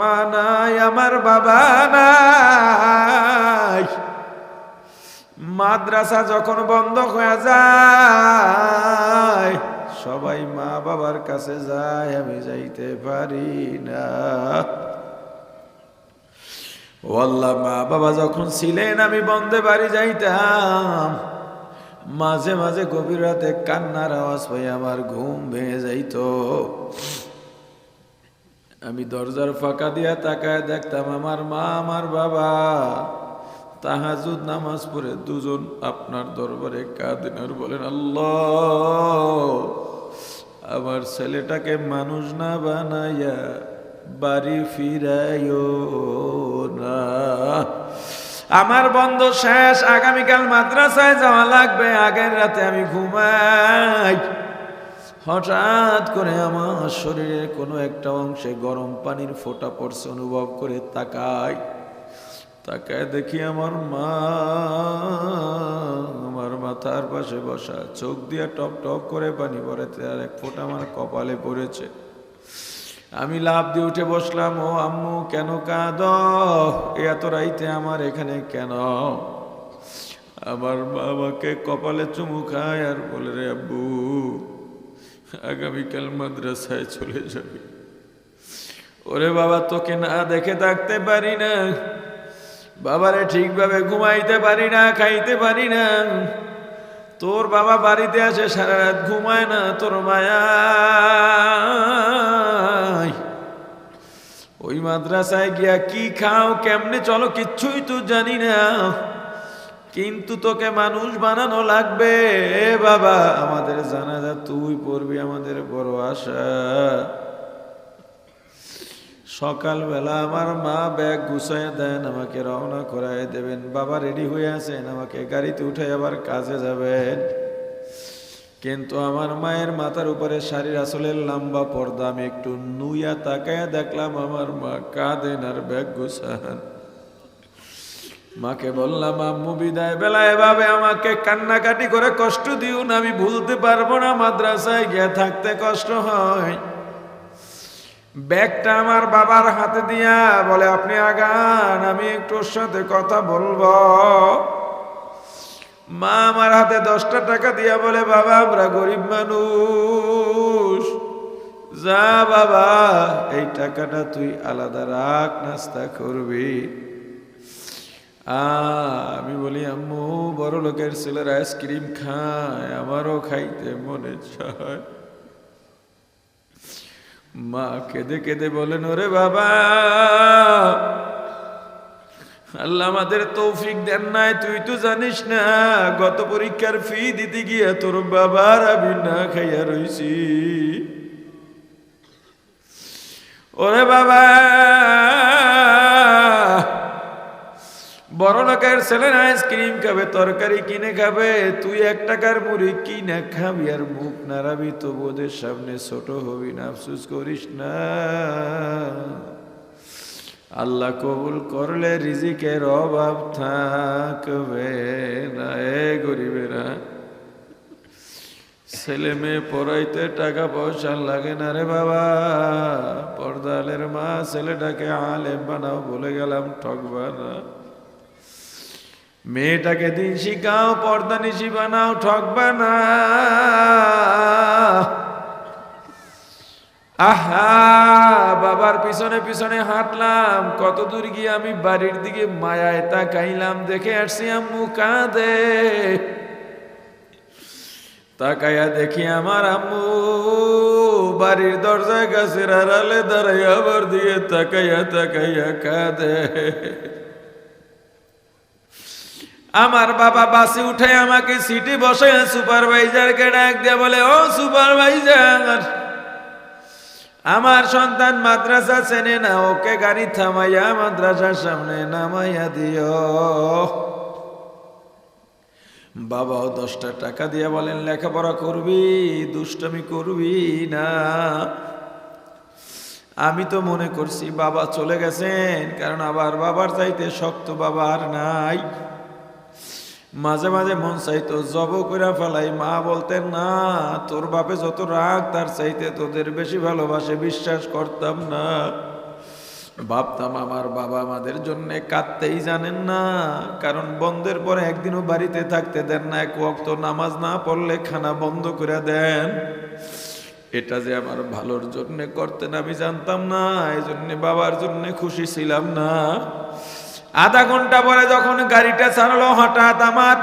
মা নাই, আমার বাবা নাই। মাদ্রাসা যখন বন্ধ হয়ে যায়, সবাই মা বাবার কাছে যায়, আমি যাইতে পারি না। ও মা বাবা যখন ছিলেন, আমি বন্ধে বাড়ি যাইতাম। মাঝে মাঝে গভীর রাতে কান্নার আওয়াজ হয়ে আমার ঘুম ভেঙে যাইতো। আমি দরজার ফাঁকা দিয়া তাকায় দেখতাম আমার মা, আমার বাবা। তাহাজুদ নামাজ পড়ে দুজন আপনার দরবারে কাঁদেন বলেন, আল্লাহ, আমার ছেলেটাকে মানুষ না বানাইয়া বাড়ি ফিরাইও না। আমার বন্ধ শেষ, আগামীকাল মাদ্রাসায় যাওয়া লাগবে, আগের রাতে আমি ঘুমাই। হঠাৎ করে আমার শরীরের কোনো একটা অংশে গরম পানির ফোঁটা পড়ছে অনুভব করে তাকাই। তাকায় দেখি আমার মা, আমার মাথার পাশে বসা, চোখ দিয়ে টপ টপ করে পানি পড়েছে আর এক ফোঁটা আমার কপালে পড়েছে। আমি লাভ দিয়ে উঠে বসলাম, ও আম্মু, কেন কাঁদ? এত রাইতে আমার এখানে কেন? আমার বাবাকে কপালে চুমু খায় আর বলে, রে আব্বু আগামীকাল মাদ্রাসায় চলে যাবে। ওরে বাবা, তোকে না দেখে থাকতে পারি না। বাবারে ঠিকভাবে ঘুমাইতে পারি না, খাইতে পারি না। তোর বাবা বাড়িতে আসে সারা রাত ঘুমায় না, তোর মায়া। ওই মাদ্রাসায় গিয়া কি খাও, কেমনে চলো, কিচ্ছুই তো জানি না। কিন্তু তোকে মানুষ বানানো লাগবে। বাবা, আমাদের জানাজা তুই পড়বি আমাদের বড় আশা। সকালবেলা আমার মা ব্যাগ গুছায় দেন, আমাকে রওনা করায় দেবেন। বাবা রেডি হয়ে আছেন, আমাকে গাড়িতে উঠে আবার কাজে যাবেন। কিন্তু আমার মায়ের মাথার উপরে শাড়ির আসলের লম্বা পর্দা, আমি একটু নুইয়া তাকায় দেখলাম, আমার মা কাঁদেন আর ব্যাগ গুছান। মাকে বললাম, আম্মু, বিদায় বেলা এভাবে আমাকে কান্নাকাটি করে কষ্ট দিও না, আমি ভুলতে পারব না, মাদ্রাসায় গিয়ে থাকতে কষ্ট হয়। ব্যাগটা আমার বাবার হাতে দিয়া বলে, আপনি আগান, আমি একটু ওর সাথে কথা বলব। মা আমার হাতে দশটা টাকা দিয়া বলে, বাবা, আমরা গরিব মানুষ। যা বাবা, এই টাকাটা তুই আলাদা রাখ, নাস্তা করবি। আমি বলি, আম্মু, বড় লোকের ছেলের আইসক্রিম খায়, আমারও খাইতে মনে চায়। মা কেঁদে কেঁদে বলেন, ওরে বাবা, আল্লাহ আমাদের তৌফিক দেন নাই, তুই তো জানিস না, গত পরীক্ষার ফি দিতে গিয়ে তোর বাবার আমি না খাইয়া রইছি। ওরে বাবা বড় লোকের ছেলের আইসক্রিম খাবে, তরকারি কিনে খাবে, তুই এক টাকার মুড়ি কিনে খাবি আর মুখ নাড়াবি তো ওদের সামনে ছোট হবি না, আফসুস করিস না। আল্লাহ কবুল করলে রিজিকের অভাব থাকবে না, এ গরিবেরা। ছেলে মেয়ে পড়াইতে টাকা পয়সা লাগে না রে বাবা। পর্দালের মা ছেলেটাকে আলেম বানাও বলে গেলাম, ঠকবা না। মেয়েটাকে দিন শিখাও, পর্দা নিশি বানাও ঠকবা না আহা, বাবার পিছনে পিছনে হাঁটলাম। কত দূর গিয়ে আমি বাড়ির দিকে মায়ায় তাকাইলাম, দেখে আসছি আম্মু কাঁদে। তাকাইয়া দেখি আমার আম্মু বাড়ির দরজায় গাছের আড়ালে দাঁড়াই আবার দিয়ে তাকাইয়া তাকাইয়া কাঁদে। আমার বাবা বাসে উঠে আমাকে সিটি বসে সুপারভাইজারকে ডাক দিয়ে বলে, ও সুপারভাইজার, আমার সন্তান মাদ্রাসা চেনে না, ওকে গাড়ি থামাইয়া মাদ্রাসার সামনে নামাইয়া দিও। বাবাও দশটা টাকা দিয়ে বলেন, লেখাপড়া করবি, দুষ্টমি করবি না। আমি তো মনে করছি বাবা চলে গেছেন, কারণ আবার বাবার চাইতে শক্ত বাবা আর নাই। মাঝে মাঝে মন চাইতো, জব করে ফেলাই। মা বলতেন, না, তোর বাপে যত রাগ, তার চাইতে তোদের বেশি ভালোবাসে, বিশ্বাস করতাম না। ভাবতাম, আমার বাবা আমাদের জন্য কাঁদতেই জানেন না, কারণ বন্ধের পরে একদিনও বাড়িতে থাকতে দেন না। এক অক্ত নামাজ না পড়লে খানা বন্ধ করে দেন। এটা যে আমার ভালোর জন্য করতেন আমি জানতাম না এই জন্যে বাবার জন্যে খুশি ছিলাম না। আধা ঘণ্টা পরে যখন গাড়িটা ছাড়লো, হঠাৎ আমার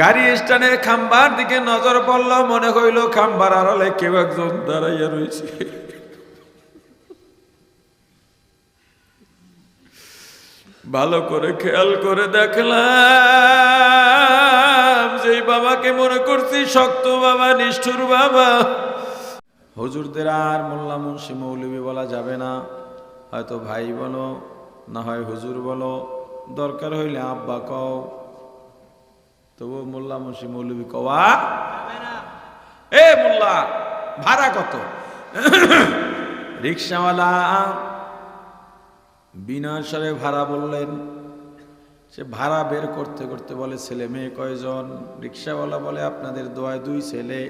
গাড়ি স্ট্যান্ডের খাম্বার দিকে নজর পড়ল, মনে হইল খাম্বার আড়ালে কেউ একজন দাঁড়াইয়া রয়েছে। ভালো করে খেয়াল করে দেখলাম যে বাবাকে মনে করছি শক্ত বাবা, নিষ্ঠুর বাবা। হজুরদের আর মোল্লা মুন্সি মৌলবী বলা যাবে না। হয়তো ভাই বলো না হয় হুজুর বলো, দরকার হইলে আব্বা কও। তবু মোল্লা মুন্সি মৌলবী কওয়া এ মোল্লা, ভাড়া কত? রিক্সাওয়ালা, বিনা স্বরে ভাড়া বললেন। সে ভাড়া বের করতে করতে বলে, ছেলে মেয়ে কয়জন? রিক্সাওয়ালা বলে, আপনাদের দোয়ায় দুই ছেলে।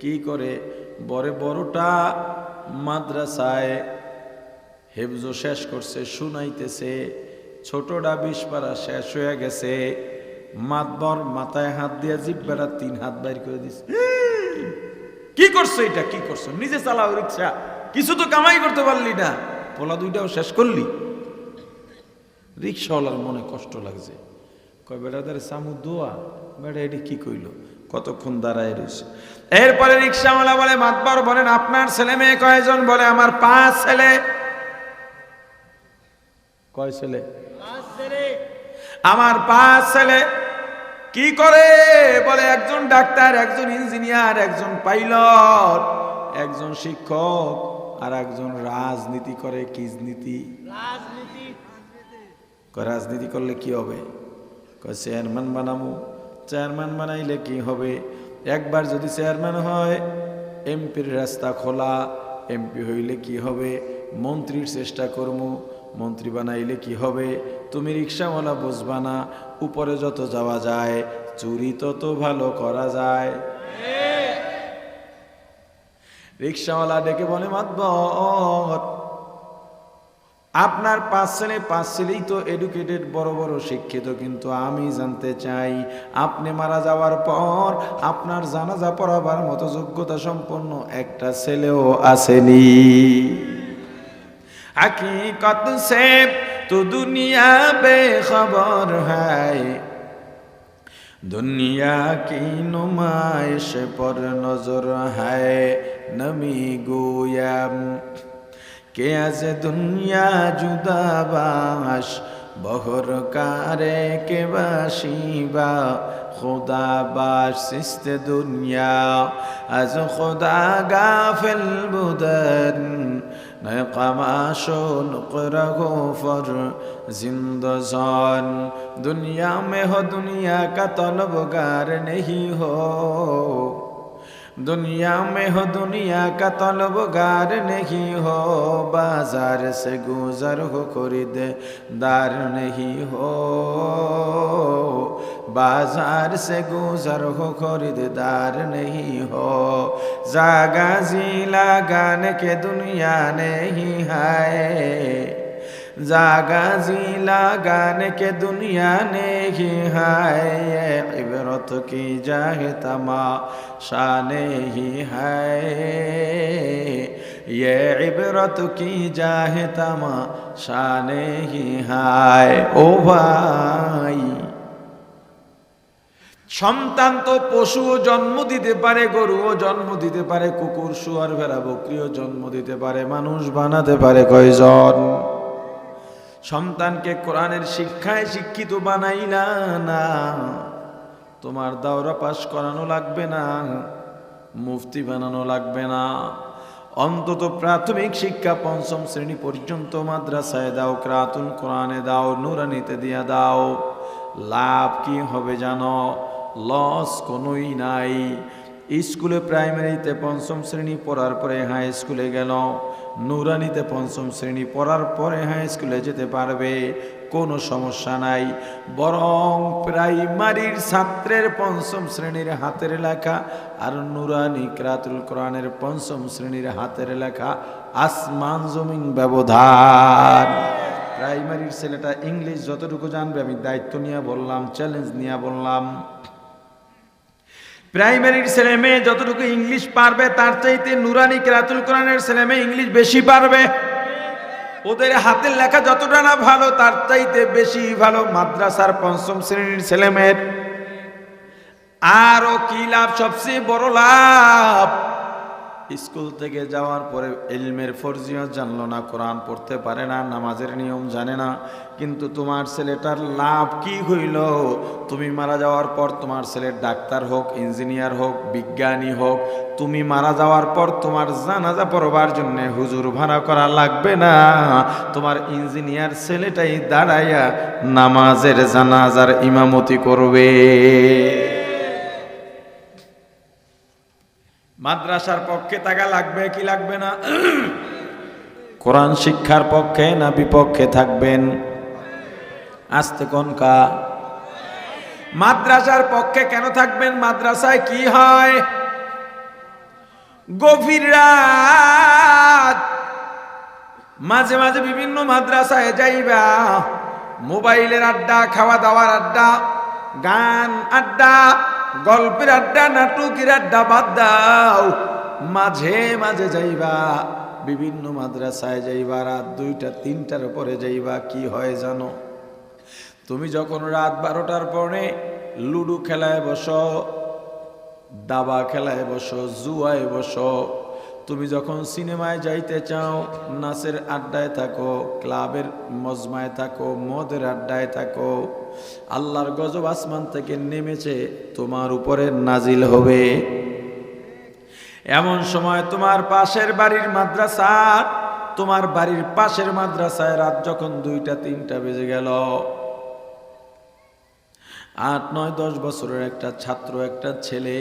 কি করে? বরে বড়টা মাদ্রাসায় হেফজো শেষ করছে, শুনাইতেছে ছোটটা বিষ পারা শেষ হয়ে গেছে, মাতবর মাথায় হাত দিয়ে জিব্বারা তিন হাত বাইর করে দিছে। কি করছ এটা? কি করছ? নিজে চালাও রিক্সা। কিছু তো কামাই করতে পারলি না। পোলা দুইটাও শেষ করলি? রিক্সাওয়ালার মনে কষ্ট লাগছে। কয় বেটাদের সামু দোয়া। বেটা, এটি কি কইল? কতক্ষণ দাঁড়ায় রয়েছে এরপরে রিক্সাওয়ালা বলে, মাতবার বলেন, আপনার ছেলে মেয়ে কয়জন? বলে, আমার পাঁচ ছেলে। কয় ছেলে? আমার পাঁচ ছেলে। কি করে? বলে, একজন ডাক্তার, একজন ইঞ্জিনিয়ার, একজন পাইলট, একজন শিক্ষক, আর একজন রাজনীতি করে কিজনীতি। রাজনীতি করলে কি হবে? চেয়ারম্যান বানাবো চেয়ারম্যান বানাইলে কি হবে? একবার যদি চেয়ারম্যান হয়, এমপির রাস্তা খোলা, এমপি হইলে কি হবে? মন্ত্রীর চেষ্টা করব মন্ত্রী বানাইলে কি হবে? তুমি রিক্সাওয়ালা বুঝবা না, উপরে যত যাওয়া যায়, চুরি তত ভালো করা যায়। রিক্সাওয়ালা ডেকে বলে, মাতবর, আপনার পাঁচ ছেলে, পাঁচ ছেলেই তো এডুকেটেড বড় বড়, শিক্ষিত, কিন্তু আমি জানতে চাই, আপনি মারা যাওয়ার পর আপনার জানাজা পড়াবার মতো যোগ্যতা সম্পন্ন একটা ছেলেও আসেনি। हकीकत से तो दुनिया बेखबर है दुनिया की नुमाइश पर नजर है नमी गोयम কে আছে দুনিয়া জুদা বাস বহর কারে কে বাসিবা খোদা বাস সিস্তে দুনিয়া আজ খোদা গাফেল বুদন नकामाशो नुकरगो फर जिंदजान दुनिया में हो दुनिया का तलबगार नहीं हो दुनिया में हो दुनिया का तलबगार नहीं हो बाजार से गुजर हो खरीद दार नहीं हो बाजार से गुजर हो खरीददार नहीं हो जागा जिला गान के दुनिया नहीं है जागा जिला गान के दुनिया नहीं है ये इबरत की जाहे तमाशा नहीं है ये इबरत की जाहे तमाशा नहीं है ओ भाई সন্তান তো পশুও জন্ম দিতে পারে, গরুও জন্ম দিতে পারে, কুকুর, শুয়ার, ভেড়া, বকরিও জন্ম দিতে পারে, মানুষ বানাতে পারে কয়জন? সন্তানকে কোরআনের শিক্ষায় শিক্ষিত বানাইলা না, তোমার দাওরা পাশ করানো লাগবে না, মুফতি বানানো লাগবে না। অন্তত প্রাথমিক শিক্ষা পঞ্চম শ্রেণি পর্যন্ত মাদ্রাসায় দাও ক্রাতুন কোরআনে দাও, নুরানিতে দিয়া দাও। লাভ কি হবে জানো? লস কোনোই নাই। স্কুলে প্রাইমারিতে পঞ্চম শ্রেণি পড়ার পরে হাই স্কুলে গেল। নুরানিতে পঞ্চম শ্রেণি পড়ার পরে হাই স্কুলে যেতে পারবে, কোনো সমস্যা নাই। বরং প্রাইমারির ছাত্রের পঞ্চম শ্রেণির হাতের লেখা আর নুরানি ক্রাতুল কোরআনের পঞ্চম শ্রেণির হাতের লেখা আসমান জমিন ব্যবধান। প্রাইমারির ছেলেটা ইংলিশ যতটুকু জানবে আমি দায়িত্ব নিয়ে বললাম চ্যালেঞ্জ নিয়ে বললাম। প্রাইমারির ছেলে মেয়ে যতটুকু ইংলিশ পারবে, তার চাইতে নুরানি কেরাতুল কোরআনের ছেলে মেয়ে ইংলিশ বেশি পারবে। ওদের হাতের লেখা যতটা না ভালো, তার চাইতে বেশি ভালো মাদ্রাসার পঞ্চম শ্রেণির ছেলে মেয়ের। আরও কি লাভ? সবচেয়ে বড় লাভ। স্কুল থেকে যাওয়ার পরে ইলমের ফরজিয়ত জানলো না, কোরআন পড়তে পারে না, নামাজের নিয়ম জানে না। কিন্তু তোমার ছেলেটার লাভ কি হইল? তুমি মারা যাওয়ার পর তোমার ছেলের ডাক্তার হোক, ইঞ্জিনিয়ার হোক, বিজ্ঞানী হোক, তুমি মারা যাওয়ার পর তোমার জানাজা পড়বার জন্য হুজুর ভাড়া করা লাগবে না। তোমার ইঞ্জিনিয়ার ছেলেটাই দাঁড়াইয়া নামাজের জানাজার ইমামতি করবে। মাদ্রাসার পক্ষে টাকা লাগবে কি লাগবে না? কোরআন শিক্ষার পক্ষে না বিপক্ষে থাকবেন? আসতে কোনকা মাদ্রাসার পক্ষে কেন থাকবেন? মাদ্রাসায় কি হয়? গভীর রাত। মাঝে মাঝে বিভিন্ন মাদ্রাসায় যাইবা। মোবাইলের আড্ডা খাওয়া দাওয়ার আড্ডা গান আড্ডা। গল্পের আড্ডা, নাটকের আড্ডা বাদ দাও। মাঝে মাঝে যাইবা, বিভিন্ন মাদ্রাসায় যাইবা, রাত দুইটা, তিনটার পরে যাইবা, কি হয় জানো? তুমি যখন রাত বারোটার পরে লুডু খেলায় বসো, দাবা খেলায় বসো, জুয়ায় বসো তুমি যখন সিনেমায় যাইতে চাও, নাচের আড্ডায় থাকো, ক্লাবের মজমায় থাকো, মদের আড্ডায় থাকো, আল্লাহর গজব আসমান থেকে নেমেছে, তোমার উপরে নাজিল হবে। এমন সময় তোমার পাশের বাড়ির মাদ্রাসা, তোমার বাড়ির পাশের মাদ্রাসায় রাত যখন দুইটা, তিনটা বেজে গেল। আট, নয়, দশ বছরের একটা ছাত্র, একটা ছেলে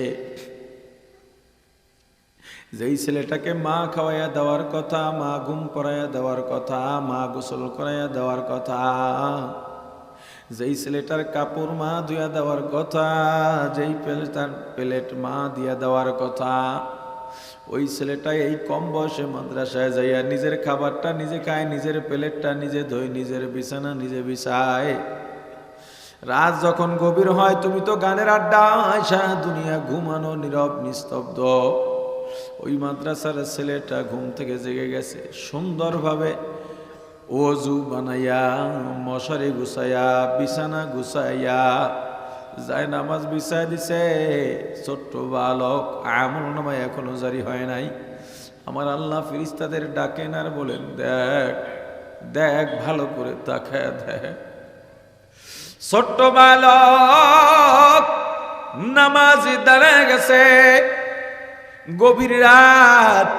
যেই ছেলেটাকে মা খাওয়াইয়া দেওয়ার কথা, মা ঘুম করাইয়া দেওয়ার কথা, মা গোসল করাইয়া দেওয়ার কথা, যেই ছেলেটার কাপড় মা ধুয়া দেওয়ার কথা, যেই প্লেটার প্লেট মা দিয়া দেওয়ার কথা, ওই ছেলেটা এই কম বয়সে মাদ্রাসায় যাইয়া নিজের খাবারটা নিজে খায়, নিজের প্লেটটা নিজে ধোয় নিজের বিছানা নিজে বিছায়। রাত যখন গভীর হয়, তুমি তো গানের আড্ডা সারা দুনিয়া ঘুমানো নীরব, নিস্তব্ধ। ওই মাদ্রাসার ছেলেটা ঘুম থেকে জেগে গেছে, সুন্দরভাবে ওজু বানাইয়া, মশারি গুছাইয়া, বিছানা গুছাইয়া, যায় নামাজ বিছাই দিছে। ছোট্ট বালক, আমল নামায় এখনও জারি হয় নাই। আমার আল্লাহ ফিরিস্তাদের ডাকেন আর বলেন, দেখ দেখ ভালো করে তাকায় দেখ। ছোট্ট বালক, নামাজ দাঁড়ায় গেছে। গভীর রাত।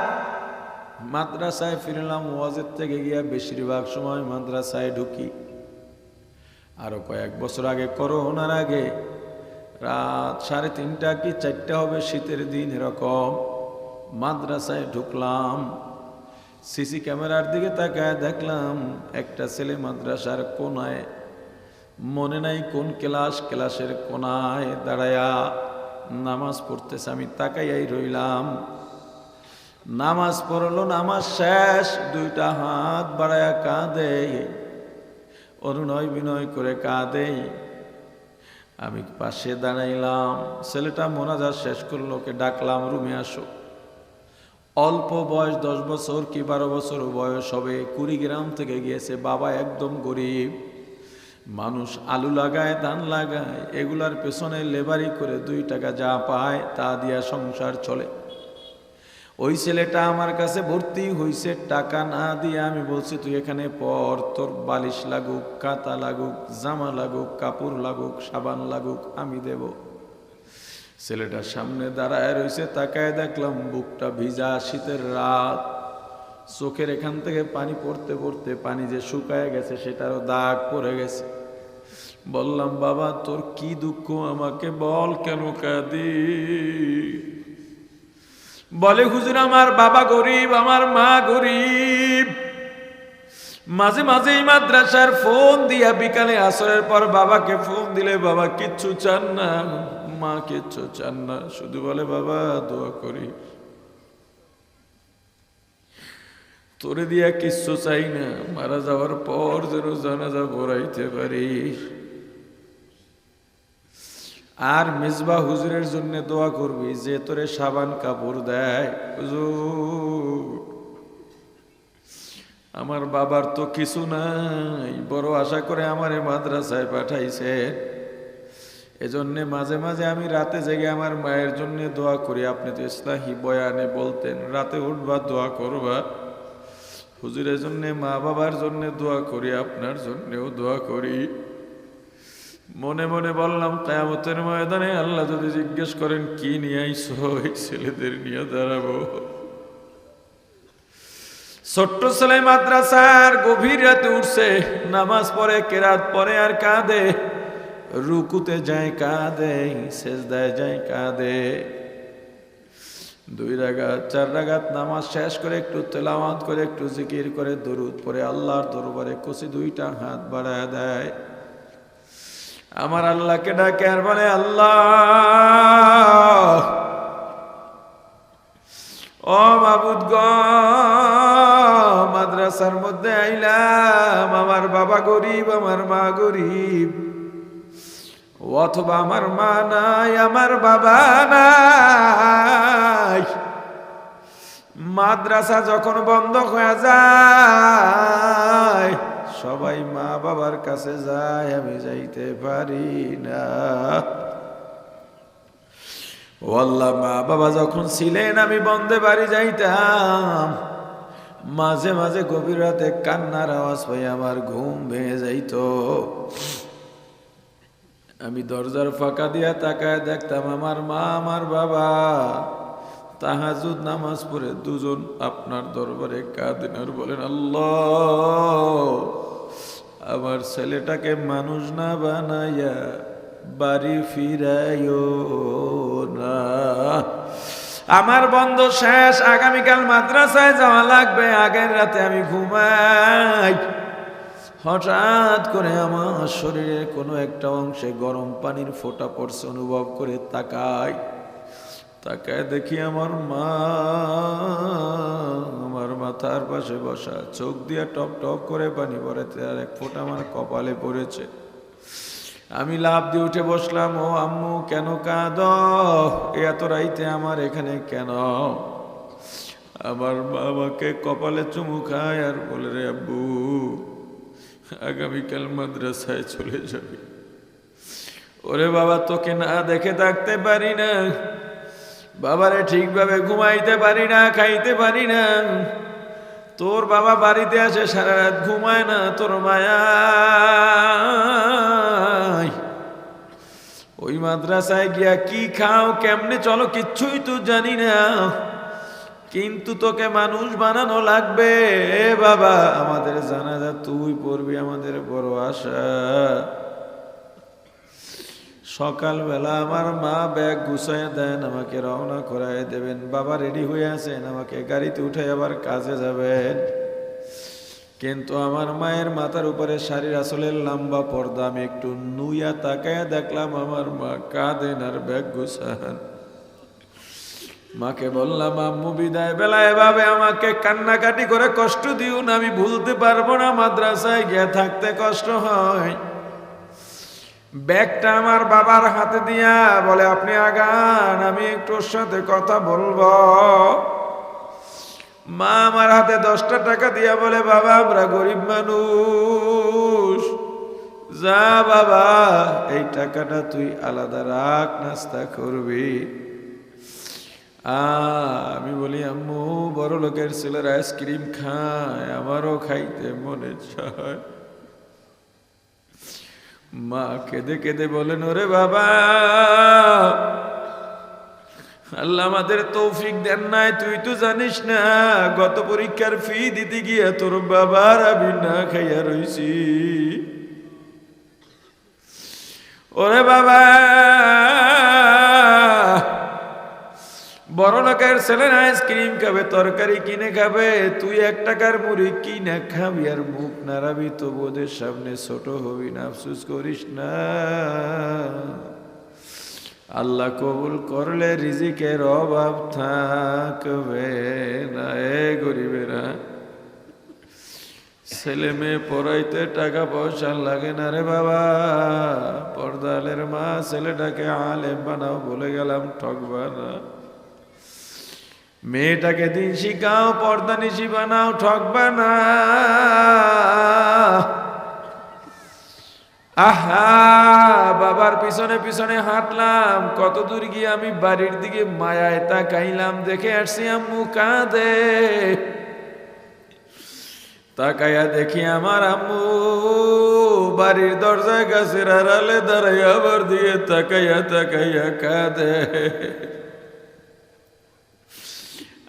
মাদ্রাসায় ফিরলাম, ওয়াজের থেকে গিয়া বেশিরভাগ সময় মাদ্রাসায় ঢুকি। আরও কয়েক বছর আগে, করোনার আগে, রাত সাড়ে তিনটা কি চারটা হবে, শীতের দিন এরকম, মাদ্রাসায় ঢুকলাম। সিসি ক্যামেরার দিকে তাকায় দেখলাম, একটা ছেলে মাদ্রাসার কোনায়, মনে নাই কোন ক্লাস, ক্লাসের কোনায় দাঁড়ায়া। নামাজ পড়তেছে, আমি তাকাইয়াই রইলাম। নামাজ পড়ল, নামাজ শেষ, দুইটা হাত বাড়ায়া কাঁদে অনুনয় বিনয় করে কাঁদে। আমি পাশে দাঁড়াইলাম, ছেলেটা মোনাজার শেষ করল, ওকে ডাকলাম, রুমে আসো। অল্প বয়স, দশ বছর কি বারো বছর বয়স হবে, কুড়িগ্রাম থেকে গিয়েছে, বাবা একদম গরিব। মানুষ আলু লাগায়, ধান লাগায়, এগুলার পেছনে লেবারি করে দুই টাকা যা পায় তা দিয়া সংসার চলে। ওই ছেলেটা আমার কাছে ভর্তি হইছে, টাকা না দিয়ে আমি বলছি, তুই এখানে পর তোর বালিশ লাগুক কাতা লাগুক, জামা লাগুক, কাপড় লাগুক, সাবান লাগুক, আমি দেব। ছেলেটার সামনে দাঁড়ায় রয়েছে তাকায় দেখলাম বুকটা ভিজা শীতের রাত। চোখের এখান থেকে পানি পড়তে পড়তে পানি যে শুকায় গেছে, সেটারও দাগ পড়ে গেছে। বললাম, বাবা, তোর কি দুঃখ? আমাকে বল কেন কাঁদি? বলে, হুজুর, আমার বাবা গরিব, আমার মা গরিব। মাঝে মাঝে মাদ্রাসার ফোন দিয়া বিকালে আসরের পর বাবাকে ফোন দিলে, বাবা, কিচ্ছু চান না, মা কিচ্ছু চান না। শুধু বলে, বাবা, দোয়া করি। তোরে দিয়া কিচ্ছু চাই না, মারা যাওয়ার পর যেন জানাজা পড়াইতে পারিস আর মিসবা হুজুরের জন্য দোয়া করবি যে তোরে সাবান কাপড় দেয়। হুজুর, আমার বাবার তো কিছু নাই, বড় আশা করে আমারে মাদ্রাসায় পাঠাইছে। এজন্যে মাঝে মাঝে আমি রাতে জেগে আমার মায়ের জন্য দোয়া করি। আপনি তো ইসলাহি বয়ানে বলতেন, রাতে উঠবা, দোয়া করবা। হুজুরের জন্য মা বাবার জন্য দোয়া করি, আপনার জন্যেও দোয়া করি। মনে মনে বললাম, কেয়ামতের ময়দানে আল্লাহ যদি জিজ্ঞেস করেন, কি নিয়ে আইসো? এই ছেলেদের নিয়ে দাঁড়াবো। ছোট্ট ছেলে মাদ্রাসার গভীর রাতে উঠছে, নামাজ পড়ে, কেরাত পরে আর কাঁদে। রুকুতে যায়, কাঁদে শেষ সেজদায় যায়, কাঁদে। দুই রাগাত, চার রাগাত নামাজ শেষ করে একটু তেলাওয়াত করে, একটু জিকির করে, দরুদ পরে আল্লাহর দরবারে কষি দুইটা হাত বাড়ায় দেয়। আমার আল্লাহকে ডাকে আর বলে, আল্লাহ! ও মাবুদ গ, মাদ্রাসার মধ্যে আইলাম, আমার বাবা গরিব, আমার মা গরিব। অথবা আমার মা নাই, আমার বাবা নাই। মাদ্রাসা যখন বন্ধ হয়ে যায় সবাই মা বাবার কাছে যায়, আমি যাইতে পারি না। ও মা বাবা যখন ছিলেন, আমি বন্ধে বাড়ি যাইতাম। মাঝে মাঝে গভীর রাতে কান্নার আওয়াজ পাই আমার ঘুম ভেঙে যাইত। আমি দরজার ফাঁকা দিয়া তাকায় দেখতাম আমার মা, আমার বাবা তাহাজুদ নামাজ পড়ে দুজন আপনার দরবারে কাঁদেন আর বলেন, আল্লাহ। আমার ছেলেটাকে মানুষ না বানাইয়া বাড়ি ফিরাইও না। আমার বন্ধ শেষ, আগামীকাল মাদ্রাসায় যাওয়া লাগবে, আগের রাতে আমি ঘুমাই। হঠাৎ করে আমার শরীরের কোনো একটা অংশে গরম পানির ফোঁটা পড়ছে, অনুভব করে তাকাই। তাকায় দেখি আমার মা, আমার মাথার পাশে বসা, চোখ দিয়ে টপ টপ করে পানি পড়েছে আর এক ফোঁটা আমার কপালে পড়েছে। আমি লাভ দিয়ে উঠে বসলাম, ও আম্মু, কেন কাঁদ? এত রাইতে আমার এখানে কেন? আমার বাবাকে কপালে চুমু খায় আর বলে, রে আব্বু, আগামীকাল মাদ্রাসায় চলে যাবি। ওরে বাবা, তোকে না দেখে থাকতে পারি না। বাবারে ঠিকভাবে ঘুমাইতে পারি না, খাইতে পারি না। তোর বাবা বাড়িতে আসে সারা রাত ঘুমায় না, তোর মায়া। ওই মাদ্রাসায় গিয়া কি খাও, কেমনে চলো কিচ্ছুই তো জানি না। কিন্তু তোকে মানুষ বানানো লাগবে বাবা। আমাদের জানাজা তুই পড়বি, আমাদের বড় আশা। সকালবেলা আমার মা ব্যাগ গুছাইয়া দেন, আমাকে রওনা করাই দেবেন। বাবা রেডি হয়ে আছেন, আমাকে গাড়িতে উঠে আবার কাজে যাবেন। কিন্তু আমার মায়ের মাথার উপরে শাড়ির আসলের লম্বা পর্দা, আমি একটু নুইয়া তাকায় দেখলাম, আমার মা কাঁদেন আর ব্যাগ গুছান। মাকে বললাম, আম্মু, বিদায় বেলা এভাবে আমাকে কান্নাকাটি করে কষ্ট দিও না, আমি ভুলতে পারব না, মাদ্রাসায় গিয়ে থাকতে কষ্ট হয়। ব্যাগটা আমার বাবার হাতে দিয়া বলে, আপনি আগান, আমি একটু ওর সাথে কথা বলব। মা আমার হাতে দশটা টাকা দিয়া বলে, বাবা, আমরা গরিব মানুষ। যা বাবা, এই টাকাটা তুই আলাদা রাখ, নাস্তা করবি। আমি বলি, আম্মু বড় লোকের ছেলের আইসক্রিম খায়, আমারও খাইতে মনে চায়। মা কেঁদে কেঁদে বলেন, ওরে বাবা, আল্লাহ আমাদের তৌফিক দেন নাই, তুই তো জানিস না, গত পরীক্ষার ফি দিতে গিয়ে তোর বাবার আমি না খাইয়া রইছি। ওরে বাবা বড় লোকের ছেলের আইসক্রিম খাবে, তরকারি কিনে খাবে, তুই এক টাকার মুড়ি কিনে খাবি আর মুখ নাড়াবি তো বোধের সামনে ছোট হবি না, আফসুস করিস না। আল্লাহ কবুল করলে রিজিকের অভাব থাকবে না, এ গরিবেরা। ছেলে মেয়ে পড়াইতে টাকা পয়সা লাগে না রে বাবা। পর্দালের মা ছেলেটাকে আলেম বানাও, বলে গেলাম ঠকবা না মেয়েটাকে দিন শিখাও, পর্দা নিশি বানাও ঠকবা না আহা, বাবার পিছনে পিছনে হাঁটলাম। কত দূর গিয়ে আমি বাড়ির দিকে মায়ায় তাকাইলাম, দেখে আসছি আম্মু কাঁদে। তাকাইয়া দেখি আমার আম্মু বাড়ির দরজায় গাছের আড়ালে দাঁড়াইয়া আবার দিয়ে তাকাইয়া তাকাইয়া কাঁদে।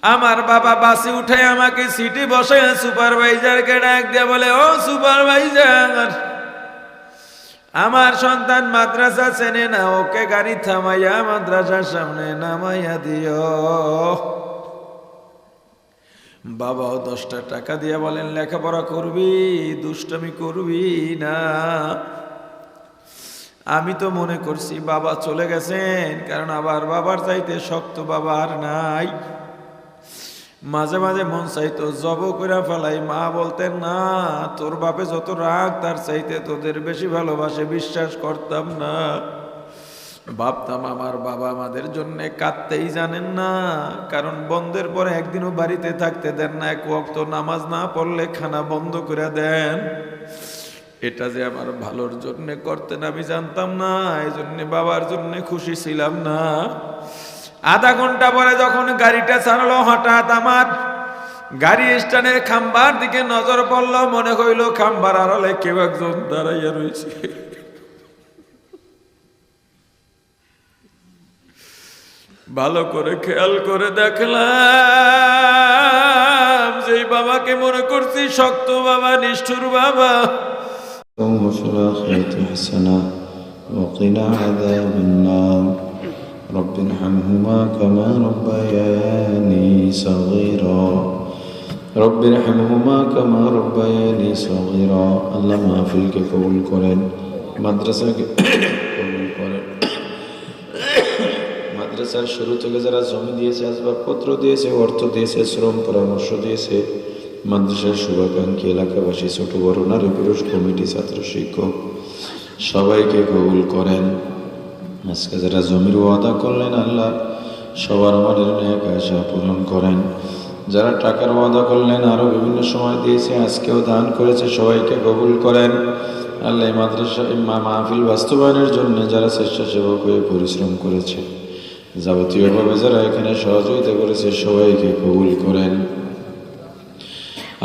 আমার বাবা বাসে উঠে আমাকে সিটি বসে সুপারভাইজারকে ডাক দিয়ে বলে, ও সুপারভাইজার, আমার সন্তান মাদ্রাসা চেনে না, ওকে গাড়ি থামাইয়া মাদ্রাসার সামনে নামাইয়া দিও। বাবাও দশটা টাকা দিয়ে বলেন, লেখাপড়া করবি, দুষ্টামি করবি না। আমি তো মনে করছি বাবা চলে গেছেন, কারণ আবার বাবার চাইতে শক্ত বাবা আর নাই। মাঝে মাঝে মন চাইতো, জব করে ফেলাই, মা বলতেন, না, তোর বাপে যত রাগ, তার চাইতে তোদের বেশি ভালোবাসে, বিশ্বাস করতাম না। ভাবতাম, আমার বাবা আমাদের জন্য কাঁদতেই জানেন না, কারণ বন্ধের পরে একদিনও বাড়িতে থাকতে দেন না, এক ওয়াক্ত নামাজ না পড়লে খানা বন্ধ করে দেন। এটা যে আমার ভালোর জন্য করতেন আমি জানতাম না এই জন্যে বাবার জন্যে খুশি ছিলাম না। আধা ঘন্টা পরে যখন গাড়িটা ছাড়লো হঠাৎ আমার গাড়ি স্ট্যান্ডের খাম্বার দিকে নজর পড়ল মনে হইল খাম্বার আড়ালে কেউ একজন দাঁড়াইয়া রয়েছে ভালো করে খেয়াল করে দেখলাম যেই বাবাকে মনে করছি শক্ত বাবা নিষ্ঠুর বাবা وفي الآخرة حسنة وقنا عذاب النار رب ارحمهما كما ربياني صغيرا رب ارحمهما كما ربياني صغيرا আল্লাহ মাহফিলকে কবুল করেন মাদ্রাসাকে কবুল করেন মাদ্রাসার শুরু থেকে যারা জমি দিয়েছে আসবাবপত্র দিয়েছে অর্থ দিয়েছে শ্রম পরামর্শ দিয়েছে মাদ্রাসার শুভাকাঙ্ক্ষী এলাকাবাসী ছোট বড় নারী পুরুষ কমিটি ছাত্র শিক্ষক সবাইকে কবুল করেন আজকে যারা জমির ওয়াদা করলেন আল্লাহ, সবার মনের ন্যায় আশা পূরণ করেন। যারা টাকার ওয়াদা করলেন, আরও বিভিন্ন সময় দিয়েছে, আজকেও দান করেছে, সবাইকে কবুল করেন। আল্লাহ মাদ্রাসা মাহফিল বাস্তবায়নের জন্য যারা স্বেচ্ছাসেবক হয়ে পরিশ্রম করেছে, যাবতীয়ভাবে যারা এখানে সহযোগিতা করেছে, সবাইকে কবুল করেন।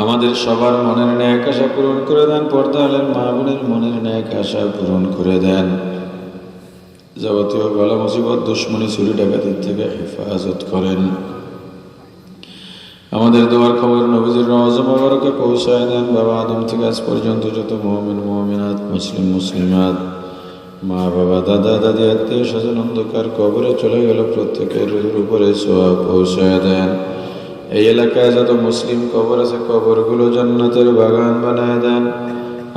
আমাদের সবার মনের ন্যায় আশা পূরণ করে দেন, পর্দা আলের মা বোনের মনের ন্যায় আশা পূরণ করে দেন। যাবতীয় গলা মুসিবত দুশ্মনী চুরি ডাকাতির থেকে হেফাজত করেন। আমাদের দোয়ার খবর নবীজির রওজা মোবারকে পৌঁছায় দেন। বাবা আদম থেকে আজ পর্যন্ত যত মুমিন, মুমিনাত, মুসলিম, মুসলিমাত, মা, বাবা, দাদা, দাদি, আত্মীয় স্বজন অন্ধকার কবরে চলে গেল, প্রত্যেকের উপরে সোয়া পৌঁছায় দেন। এই এলাকায় যত মুসলিম কবর আছে, কবরগুলো জান্নাতের বাগান বানায় দেন।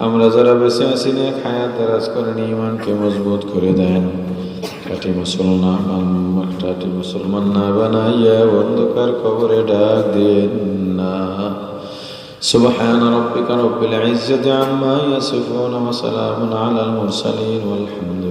আমরা যারা বেঁচে আসি না খায়াত দারাজ করেন ইমানকে মজবুত করে দেন। কাটি মুসলমান কাটি মুসলমান না বানাইয়া অন্ধকার কবরে ডাক দিন না سبحان ربك رب العزة عما يصفون وسلام على المرسلين والحمد